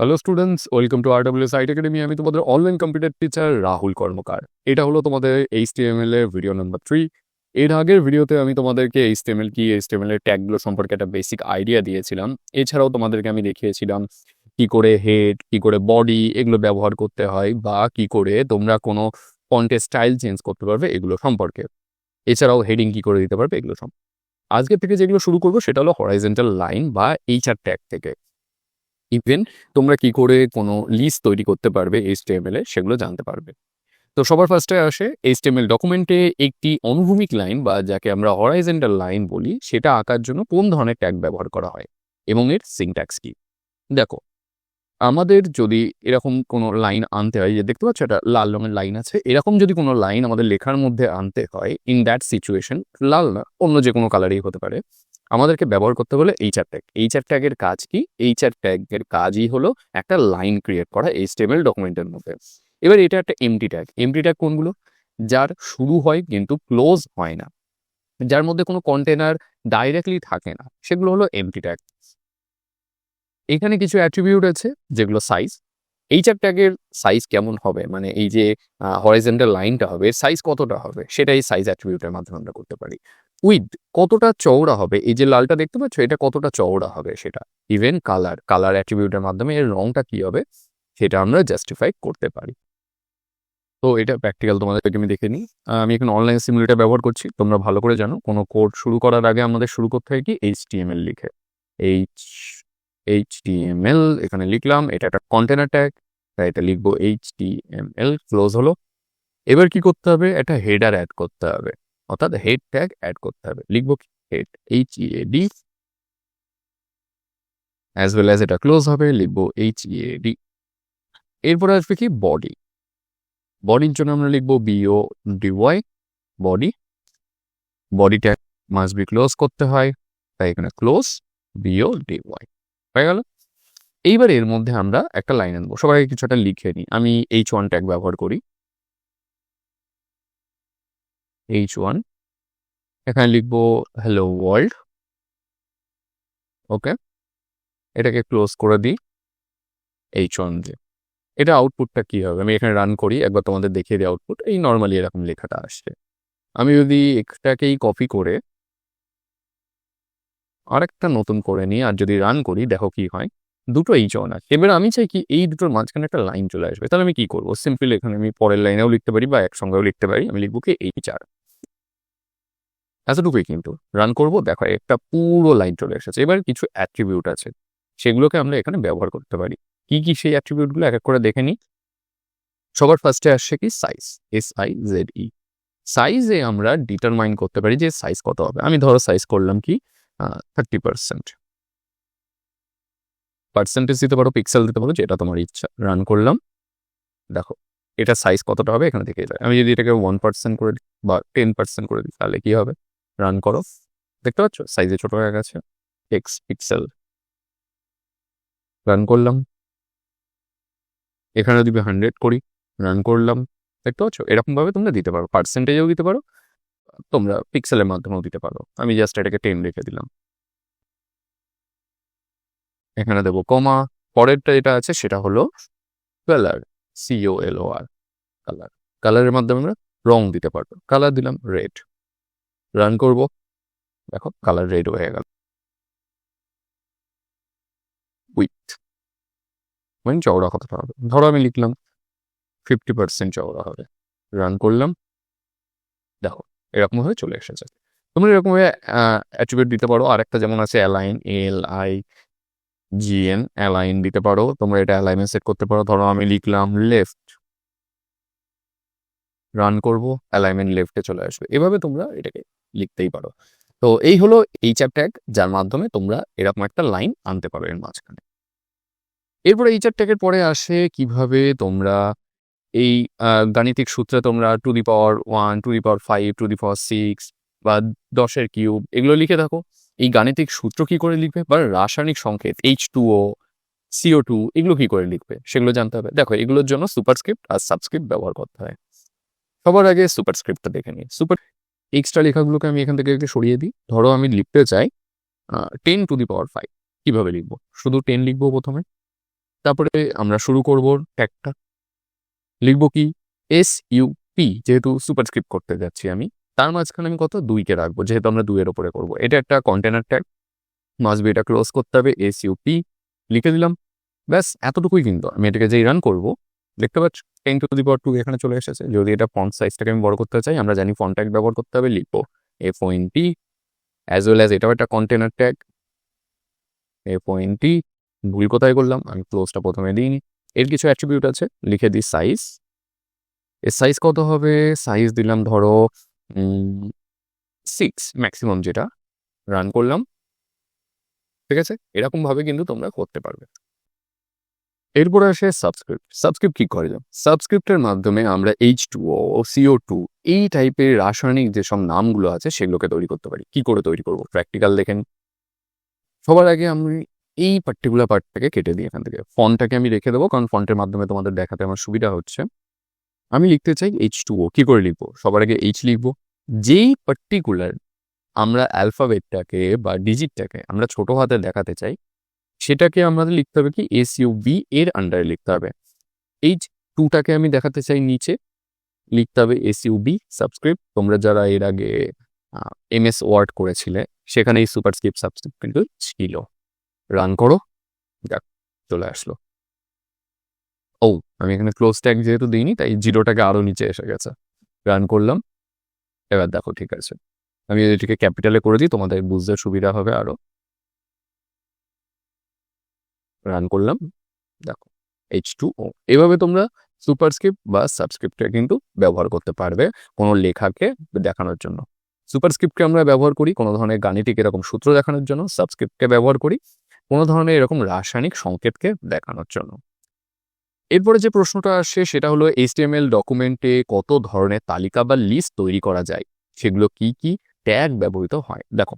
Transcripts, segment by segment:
Hello students welcome to R WS IT academy আমি তোমাদের online computer teacher Rahul Karmakar এটা হলো তোমাদের এইচটিএমএল এর ভিডিও নাম্বার থ্রি এর আগের ভিডিওতে আমি তোমাদেরকে এইচটিএমএল কি এইচটিএমএল এর ট্যাগগুলো সম্পর্কে একটা বেসিক আইডিয়া দিয়েছিলাম। এছাড়াও তোমাদেরকে আমি দেখিয়েছিলাম কি করে হেড কি করে বডি এগুলো ব্যবহার করতে হয় বা কি করে তোমরা কোনো ফন্টের স্টাইল চেঞ্জ করতে পারবে এগুলো সম্পর্কে। এছাড়াও হেডিং কি করে দিতে পারবে এগুলো সম্পর্কে আজকে থেকে যেগুলো শুরু করব সেটা হলো হরাইজেন্টাল লাইন বা এইচআর ট্যাগ থেকে। ইভেন তোমরা কি করে কোনো লিস্ট তৈরি করতে পারবে এইচটিএমএল এ, সেগুলো জানতে পারবে। তো সবার ফার্স্টে আসে এইচটিএমএল ডকুমেন্টে একটি অনুভূমিক লাইন বা যাকে আমরা হরাইজেন্টাল লাইন বলি, সেটা আঁকার জন্য কোন ধরনের ট্যাগ ব্যবহার করা হয় এবং এর সিনট্যাক্স কি। দেখো, আমাদের যদি এরকম কোনো লাইন আনতে হয়, যে দেখতে পাচ্ছ একটা লাল রঙের লাইন আছে, এরকম যদি কোনো লাইন আমাদের লেখার মধ্যে আনতে হয় ইন দ্যাট সিচুয়েশন লাল না, অন্য যে কোনো কালারই হতে পারে আমাদেরকে ব্যবহার করতে হলে এইচআর ট্যাগ এইচআর ট্যাগের কাজ কি? এইচআর ট্যাগের কাজই হলো একটা লাইন ক্রিয়েট করা এই এইচটিএমএল ডকুমেন্টের মধ্যে। এবার এটা একটা এমটি ট্যাগ এমটি ট্যাগ কোনগুলো? যার শুরু হয় কিন্তু ক্লোজ হয় না। যার মধ্যে কোনো কন্টেনার ডাইরেক্টলি থাকে না, সেগুলো হলো এমটি ট্যাগ এখানে কিছু অ্যাট্রিবিউট আছে, যেগুলো সাইজ এইচআর ট্যাগের সাইজ কেমন হবে? মানে এই যে হরাইজেন্টাল লাইনটা হবে সাইজ কতটা হবে? সেটাই সাইজ অ্যাট্রিবিউটের মাধ্যমে আমরা করতে পারি। উইথ কতটা চওড়া হবে? এই যে লালটা দেখতে পাচ্ছ, এটা কতটা চওড়া হবে সেটা? ইভেন কালার কালার অ্যাট্রিবিউটের মাধ্যমে এর রংটা কি হবে সেটা আমরা জাস্টিফাই করতে পারি। তো এটা প্র্যাকটিক্যাল তোমাদেরকে আমি দেখে নিই। আমি এখন অনলাইন সিমুলেটার ব্যবহার করছি। তোমরা ভালো করে জানো, কোনো কোড শুরু করার আগে আমাদের শুরু করতে হয় কি? এইচটিএমএল লিখে। এইচ এইচটিএমএল এখানে লিখলাম, এটা একটা কন্টেনার ট্যাগ তাই এটা লিখব এইচটিএমএল ক্লোজ হলো। এবার কি করতে হবে? একটা হেডার অ্যাড করতে হবে। অর্থাৎ হেড ট্যাগ অ্যাড করতে হবে। লিখব কি? Head H A D as well as এটা ক্লোজ হবে, লিখব এইচ এ ডি এরপরে আসবে কি? বডি বডির জন্য আমরা লিখব B O D Y body body tag must be close করতে হয়, তাই এখানে ক্লোজ বিও ডিওয়াই হয়ে গেল? এইবার এর মধ্যে আমরা একটা লাইন আনব। সবাই কিছু একটা লিখে নিই। আমি এইচ ওয়ান ট্যাগ ব্যবহার করি। এইচ ওয়ান এখানে লিখব হ্যালো ওয়ার্ল্ড ওকে এটাকে ক্লোজ করে দিই এইচ ওয়ান দিয়ে। এটা আউটপুটটা কি হবে? আমি এখানে রান করি, একবার তোমাদের দেখিয়ে দিই আউটপুট এই নর্মালি এরকম লেখাটা আসছে। আমি যদি এটাকেই কপি করে আরেকটা নতুন করে নিই আর যদি রান করি, দেখো কি হয়। দুটো এইচ ওয়ান আছে। এবার আমি চাই কি এই দুটোর মাঝখানে একটা লাইন চলে আসবে। তাহলে আমি কি করব? সিম্পলি এখানে আমি পরের লাইনেও লিখতে পারি বা একসঙ্গেও লিখতে পারি। আমি লিখব কি এইচ আর এতটুকুই কিন্তু। রান করব, দেখো একটা পুরো লাইন চলে এসেছে। এবার কিছু অ্যাট্রিবিউট আছে, সেগুলোকে আমরা এখানে ব্যবহার করতে পারি। কি কি সেই অ্যাট্রিবিউটগুলো এক এক করে দেখে নিই। সবার ফার্স্টে আসছে কি? Size S I Z E সাইজে আমরা ডিটারমাইন করতে পারি যে সাইজ কত হবে। আমি ধরো সাইজ করলাম কি? থার্টি পার্সেন্ট পার্সেন্টেজ দিতে পারো পিক্সেল দিতে পারো, যেটা তোমার ইচ্ছা। রান করলাম। দেখো, এটা সাইজ কতটা হবে এখানে থেকে যায়। আমি যদি এটাকে ওয়ান পার্সেন্ট করে দিই বা টেন পার্সেন্ট করে দিই, তাহলে কি হবে? রান করো। দেখতে পাচ্ছ? সাইজে ছোট হয়ে গেছে। এক্স পিক্সেল রান করলাম। এখানে যদি হান্ড্রেড করি রান করলাম। দেখতে পাচ্ছ? এরকমভাবে তোমরা দিতে পারো। পার্সেন্টেজেও দিতে পারো। তোমরা পিক্সেলের মাধ্যমেও দিতে পারো। আমি জাস্ট এটাকে টেন রেখে দিলাম। এখানে দেবো কমা পরেরটা যেটা আছে, সেটা হলো colour C O L O R colour কালারের মাধ্যমে আমরা রং দিতে পারব কালার দিলাম রেড রান করব। দেখো কালার রেড হয়ে গেল। উইথ মানে চওড়া কতটা হবে। ধরো আমি লিখলাম ফিফটি পার্সেন্ট চওড়া হবে। রান করলাম। দেখো এরকম ভাবে চলে এসেছে। তোমরা এরকম ভাবে অ্যাট্রিবিউট দিতে পারো। আরেকটা যেমন আছে align L I G N align দিতে পারো। তোমরা এটা অ্যালাইনমেন্ট সেট করতে পারো। ধরো আমি লিখলাম লেফট রান করব অ্যালাইনমেন্ট লেফটে চলে আসবে। এভাবে তোমরা এটাকে লিখতেই পারো। তো এই হলো এইচআর ট্যাগ যার মাধ্যমে তোমরা এরকম একটা লাইন আনতে পারো এর মাঝখানে। এরপরে এইচআর ট্যাগের পরে আসে কীভাবে তোমরা এই গাণিতিক সূত্রে তোমরা to the power one to the power five to the power six বা দশের কিউব এগুলো লিখে থাকো এই গাণিতিক সূত্র কি করে লিখবে? বা রাসায়নিক সংকেত H two O C O two এগুলো কি করে লিখবে? সেগুলো জানতে হবে। দেখো, এগুলোর জন্য সুপারস্ক্রিপ্ট আর সাবস্ক্রিপ্ট ব্যবহার করতে হয়। সবার আগে সুপারস্ক্রিপ্টটা দেখে নিই। সুপার এক্সট্রা লেখাগুলোকে আমি এখান থেকে সরিয়ে দিই। ধরো আমি লিখতে চাই ten to the power five কীভাবে লিখব? শুধু টেন লিখব প্রথমে? তারপরে আমরা শুরু করব ট্যাগটা লিখব কি? এস ইউ পি যেহেতু সুপারস্ক্রিপ্ট করতে যাচ্ছি আমি। তার মাঝখানে আমি কত? দুইকে রাখব, যেহেতু আমরা দুইয়ের ওপরে করব। এটা একটা কন্টেনার ট্যাগ মাসবি এটা ক্লোজ করতে হবে এস ইউ পি লিখে দিলাম। ব্যাস, এতটুকুই কিন্তু। আমি এটাকে যেই রান করব দেখতে পাচ্ছ? Ten to the power two এখানে চলে এসেছে। যদি এটা ফন্ট সাইজটাকে আমি বড় করতে চাই, আমরা জানি ফন্ট ট্যাগ ব্যবহার করতে হবে, লিখব F O N T as well as এটাও একটা container tag F O N T ভুল কোথায় করলাম? আমি ক্লোজটা প্রথমে দিইনি। এর কিছু অ্যাট্রিবিউট আছে, লিখে দিই সাইজ এর সাইজ কত হবে? সাইজ দিলাম ধরো সিক্স ম্যাক্সিমাম যেটা। রান করলাম। ঠিক আছে? এরকমভাবে কিন্তু তোমরা করতে পারবে। এরপরে আসে সাবস্ক্রিপ্ট সাবস্ক্রিপ্ট কি করে সাবস্ক্রিপ্টের মাধ্যমে আমরা H two O C O two এই টাইপের রাসায়নিক যেসব নামগুলো আছে সেগুলোকে তৈরি করতে পারি। কি করে তৈরি করব? প্র্যাকটিক্যাল দেখেন সবার আগে আমি এই পার্টিকুলার পার্টটাকে কেটে দিই এখান থেকে। ফন্টটাকে আমি রেখে দেবো, কারণ ফন্টের মাধ্যমে তোমাদের দেখাতে আমার সুবিধা হচ্ছে। আমি লিখতে চাই এইচ টু ও কী করে লিখব? সবার আগে এইচ লিখব। যেই পার্টিকুলার আমরা অ্যালফাবেটটাকে বা ডিজিটটাকে আমরা ছোট হাতে দেখাতে চাই সেটাকে আমাদের লিখতে হবে কি? এস ইউ বি এর আন্ডারে লিখতে হবে। এইচ টুটাকে আমি দেখাতে চাই নিচে। লিখতে হবে এস ইউ বি সাবস্ক্রিপ্ট তোমরা যারা এর আগে এম এস ওয়ার্ড করেছিলে, সেখানে এই সুপারস্ক্রিপ্ট সাবস্ক্রিপ্ট কিন্তু ছিল। রান করো। দেখ চলে আসলো। ও, আমি এখানে ক্লোজ ট্যাগ যেহেতু দিইনি, তাই জিরোটাকে আরও নিচে এসে গেছে। রান করলাম। এবার দেখো, ঠিক আছে। আমি এটিকে ক্যাপিটালে করে দিই, তোমাদের বুঝতে সুবিধা হবে আরও রান করলাম। দেখো এইচ টু ও। এভাবে তোমরা সুপারস্ক্রিপ্ট বা সাবস্ক্রিপ্টে কিন্তু ব্যবহার করতে পারবে কোনো লেখাকে দেখানোর জন্য। সুপারস্ক্রিপ্টকে আমরা ব্যবহার করি কোনো ধরনের গাণিতিক এরকম সূত্র দেখানোর জন্য সাবস্ক্রিপ্টকে ব্যবহার করি কোনো ধরনের এরকম রাসায়নিক সংকেতকে দেখানোর জন্য। এরপরে যে প্রশ্নটা আসে সেটা হলো এইচটিএমএল ডকুমেন্টে কত ধরনের তালিকা বা লিস্ট তৈরি করা যায়? সেগুলো কি কি ট্যাগ ব্যবহৃত হয়? দেখো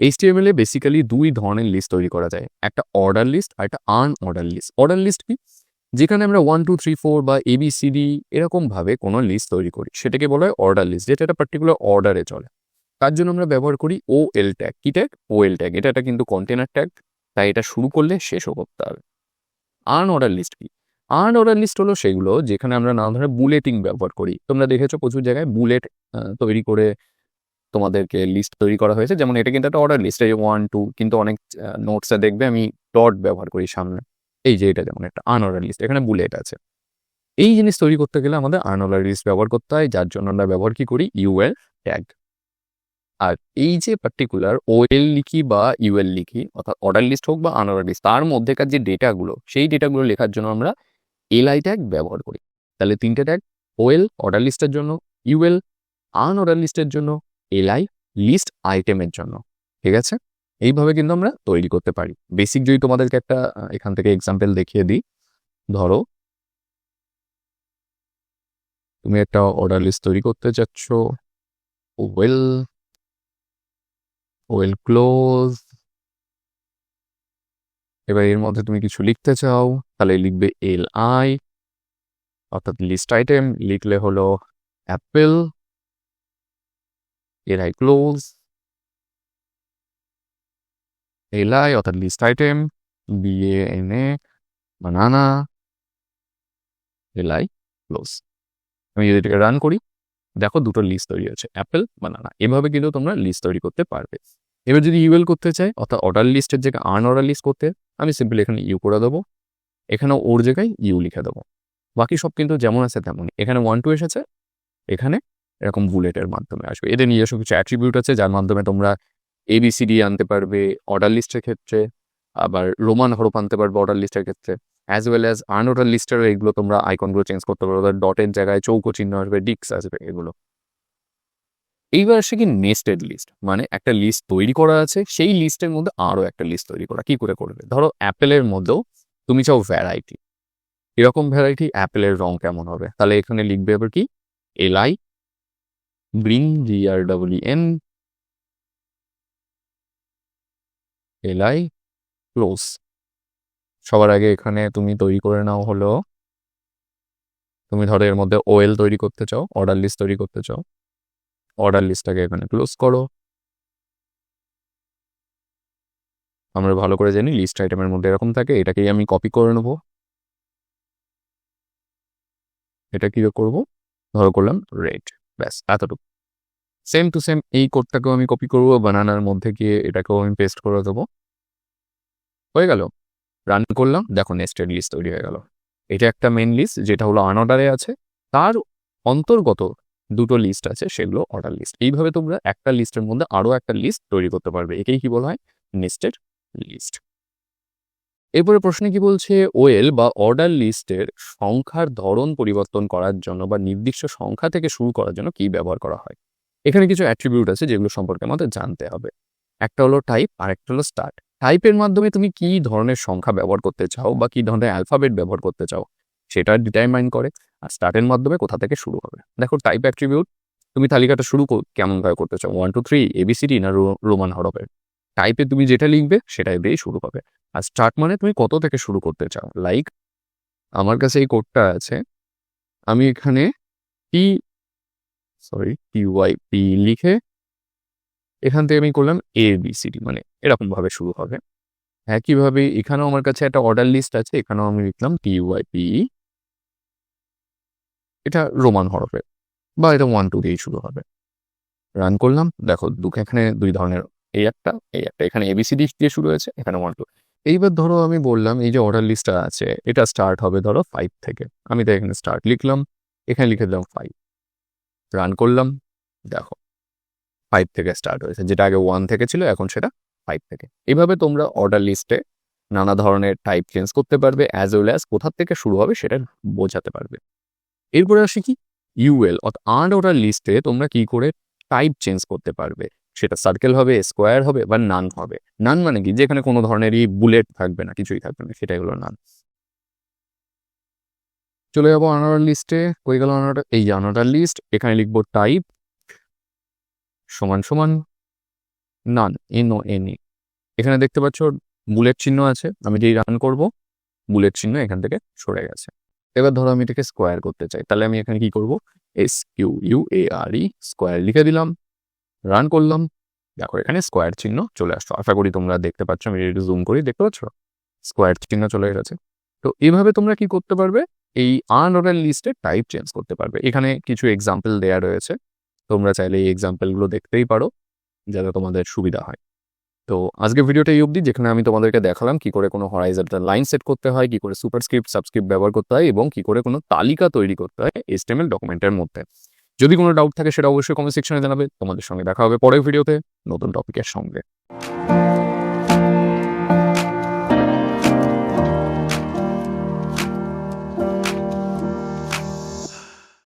এইচটিএমএল এ বেসিক্যালি দুই ধরনের লিস্ট তৈরি করা যায়। একটা অর্ডার লিস্ট আর একটা unordered list order list কি? যেখানে আমরা ওয়ান টু থ্রি ফোর বা এবিসিডি এরকমভাবে কোনো লিস্ট তৈরি করি। সেটাকে বলা হয় অর্ডার লিস্ট যেটা একটা পার্টিকুলার অর্ডারে চলে। তার জন্য আমরা ব্যবহার করি ও এল ট্যাগ কি ট্যাগ ও এল ট্যাগ এটা একটা কিন্তু কন্টেনার ট্যাগ তাই এটা শুরু করলে শেষও করতে হবে আন অর্ডার লিস্ট কি? আন অর্ডার লিস্ট হলো সেগুলো যেখানে আমরা নানা ধরনের বুলেটিং ব্যবহার করি। তোমরা দেখেছ প্রচুর জায়গায় বুলেট তৈরি করে তোমাদেরকে লিস্ট তৈরি করা হয়েছে। যেমন এটা কিন্তু একটা অর্ডার লিস্ট এই ওয়ান টু কিন্তু অনেক নোটসে দেখবে আমি ডট ব্যবহার করি সামনে। এই যে এটা যেমন একটা আনঅর্ডার লিস্ট এখানে বুলেট আছে। এই জিনিস তৈরি করতে গেলে আমাদের আনঅর্ডার লিস্ট ব্যবহার করতে হয়, যার জন্য আমরা ব্যবহার কি করি? ইউএল ট্যাগ আর এই যে পার্টিকুলার ওএল লিখি বা ইউএল লিখি, অর্থাৎ অর্ডার লিস্ট হোক বা আনঅর্ডার লিস্ট তার মধ্যেকার যে ডেটাগুলো সেই ডেটাগুলো লেখার জন্য আমরা এলআই ট্যাগ ব্যবহার করি। তাহলে তিনটে ট্যাগ ওএল অর্ডার লিস্টের জন্য ইউএল আনঅর্ডার লিস্টের জন্য এলআই লিস্ট আইটেমের জন্য, ঠিক আছে? এইভাবে কিন্তু আমরা তৈরি করতে পারি। বেসিক যদি তোমাদেরকে একটা এখান থেকে এক্সাম্পল দেখিয়ে দিই, ধরো তুমি একটা অর্ডার লিস্ট তৈরি করতে চাচ্ছ ওয়েল ওয়েল ক্লোজ এবার এর মধ্যে তুমি কিছু লিখতে চাও, তাহলে লিখবে এল আই অর্থাৎ লিস্ট আইটেম লিখলে হলো অ্যাপেল এর ক্লোজ আই অর্থাৎ list item B N A banana I close আমি যদি এটাকে রান করি, দেখো দুটো লিস্ট তৈরি হচ্ছে অ্যাপেল বানানা এভাবে কিন্তু তোমরা লিস্ট তৈরি করতে পারবে। এবার যদি ইউএল করতে চাই, অর্থাৎ অর্ডার লিস্টের জায়গায় আন অর্ডার লিস্ট করতে, আমি সিম্পলি এখানে ইউ করে দেবো। এখানে ওর জায়গায় ইউ লিখে দেবো। বাকি সব কিন্তু যেমন আছে তেমনই। এখানে ওয়ান টু এসেছে, এখানে এরকম বুলেটের মাধ্যমে আসবে। এদের নিজস্ব কিছু অ্যাট্রিবিউট আছে, যার মাধ্যমে তোমরা এবিসিডি আনতে পারবে অর্ডার লিস্টের ক্ষেত্রে, আবার রোমান হরফ আনতে পারবে অর্ডার লিস্টের ক্ষেত্রে as well as unordered লিস্টেরও এগুলো তোমরা আইকনগুলো চেঞ্জ করতে পারো পারবে ডটের জায়গায় চৌকো চিহ্ন আসবে ডিক্স আসবে এগুলো। এইবার আসে কি নেস্টেড লিস্ট মানে একটা লিস্ট তৈরি করা আছে, সেই লিস্টের মধ্যে আরও একটা লিস্ট তৈরি করা, কি করে করবে? ধরো অ্যাপেলের মধ্যেও তুমি চাও ভ্যারাইটি এরকম ভ্যারাইটি অ্যাপেলের রং কেমন হবে? তাহলে এখানে লিখবে এবার কি? L bring G R double N L I close সবার আগে এখানে তুমি তৈরি করে নাও হলো, তুমি ধরো এর মধ্যে ওয়েল তৈরি করতে চাও অর্ডার লিস্ট তৈরি করতে চাও অর্ডার লিস্টটাকে এখানে ক্লোজ করো। আমরা ভালো করে জানি লিস্ট আইটেমের মধ্যে এরকম থাকে, এটাকেই আমি কপি করে নেব। এটা কী করব? ধরো করলাম রেড ব্যাস, এতটুকু। সেম টু সেম এই কোডটাকেও আমি কপি করব বানানার মধ্যে গিয়ে এটাকেও আমি পেস্ট করে দেবো। হয়ে গেল। রান করলাম, দেখো নেস্টেড লিস্ট তৈরি হয়ে গেল। এটা একটা মেন লিস্ট যেটা হলো আনঅর্ডারে আছে। তার অন্তর্গত দুটো লিস্ট আছে, সেগুলো অর্ডার লিস্ট এইভাবে তোমরা একটা লিস্টের মধ্যে আরও একটা লিস্ট তৈরি করতে পারবে। একেই কি বলা হয়? নেস্টেড লিস্ট এরপরে প্রশ্নে কি বলছে, ওয়েল বা অর্ডার লিস্টের সংখ্যার ধরন পরিবর্তন করার জন্য বা নির্দিষ্ট সংখ্যা থেকে শুরু করার জন্য কি ব্যবহার করা হয়? এখানে কিছু অ্যাট্রিবিউট আছে যেগুলো সম্পর্কে আমাদের জানতে হবে। একটা হলো টাইপ আর একটা হলো স্টার্ট টাইপের মাধ্যমে তুমি কি ধরনের সংখ্যা ব্যবহার করতে চাও বা কি ধরনের অ্যালফাবেট ব্যবহার করতে চাও, সেটা ডিটারমাইন করে আর স্টার্টের মাধ্যমে কোথা থেকে শুরু হবে। দেখো টাইপ অ্যাট্রিবিউট তুমি তালিকাটা শুরু কর- কেমন ভাবে করতে চাও? One two three A B C D না রোমান হরফের? টাইপে তুমি যেটা লিখবে, সেটাই দিয়েই শুরু হবে। আর স্টার্ট মানে তুমি কত থেকে শুরু করতে চাও? লাইক আমার কাছে এই কোডটা আছে। আমি এখানে P sorry P Y P লিখে এখান থেকে আমি করলাম এ বি সি ডি মানে এরকম ভাবে শুরু হবে। একইভাবে এখানেও আমার কাছে একটা অর্ডার লিস্ট আছে, এখানেও আমি লিখলাম পি ওয়াই পি এটা রোমান হরফে বা এটা ওয়ান টু দিয়েই শুরু হবে। রান করলাম। দেখো দুঃখ এখানে দুই ধরনের এই একটা এই একটা। এখানে এবিসিডি দিয়ে শুরু হয়েছে, এখানে ওয়ান টু এইবার ধরো আমি বললাম, এই যে অর্ডার লিস্টটা আছে, এটা স্টার্ট হবে ধরো ফাইভ থেকে। আমি তো এখানে স্টার্ট লিখলাম, এখানে লিখে দিলাম ফাইভ রান করলাম, দেখো ফাইভ থেকে স্টার্ট হয়েছে। যেটা আগে ওয়ান থেকে ছিল, এখন সেটা ফাইভ থেকে। এইভাবে তোমরা অর্ডার লিস্টে নানা ধরনের টাইপ চেঞ্জ করতে পারবে অ্যাজ ওয়েল অ্যাজ কোথা থেকে শুরু হবে সেটা বোঝাতে পারবে। এরপরে আসি কি? ইউএল অর্থাৎ আর্ড অর্ডার লিস্টে তোমরা কি করে টাইপ চেঞ্জ করতে পারবে। সেটা সার্কেল হবে স্কোয়ার হবে বা নান হবে। নান মানে কি? যেখানে কোনো ধরনেরই বুলেট থাকবে না, কিছুই থাকবে না, সেটাই হলো নান চলে যাব আনার লিস্টে কই গেল আনার এই যে লিস্ট এখানে লিখব টাইপ সমান সমান নান এন ও এন ই এখানে দেখতে পাচ্ছ বুলেট চিহ্ন আছে, আমি যেই রান করব বুলেট চিহ্ন এখান থেকে সরে গেছে। এবার ধরো আমি এটাকে স্কোয়ার করতে চাই, তাহলে আমি এখানে কি করব? S Q U A R E square লিখে দিলাম। রান করলাম। দেখো, এখানে স্কোয়ার চিহ্ন চলে আসলো আশা করি তোমরা দেখতে পাচ্ছ, আমি একটু জুম করি, দেখতে পাচ্ছ? স্কোয়ার চিহ্ন চলে গেছে তো এইভাবে তোমরা কি করতে পারবে? এই আনঅর্ডার লিস্টে টাইপ চেঞ্জ করতে পারবে। এখানে কিছু এক্সাম্পল দেয়া রয়েছে। তোমরা চাইলে এই এক্সাম্পলগুলো দেখতেই পারো, যাতে তোমাদের সুবিধা হয়। তো আজকে ভিডিওটা এই অবধি, যেখানে আমি তোমাদেরকে দেখালাম কি করে কোনো হরাইজন্টাল লাইন সেট করতে হয়, কি করে সুপারস্ক্রিপ্ট সাবস্ক্রিপ্ট ব্যবহার করতে হয় এবং কি করে কোনো তালিকা তৈরি করতে হয় এসটিএমএল ডকুমেন্টের মধ্যে। যদি কোনো ডাউট থাকে, সেটা অবশ্যই কমেন্ট সেকশনে জানাবে। তোমাদের সঙ্গে দেখা হবে পরের ভিডিওতে নতুন টপিকের সঙ্গে।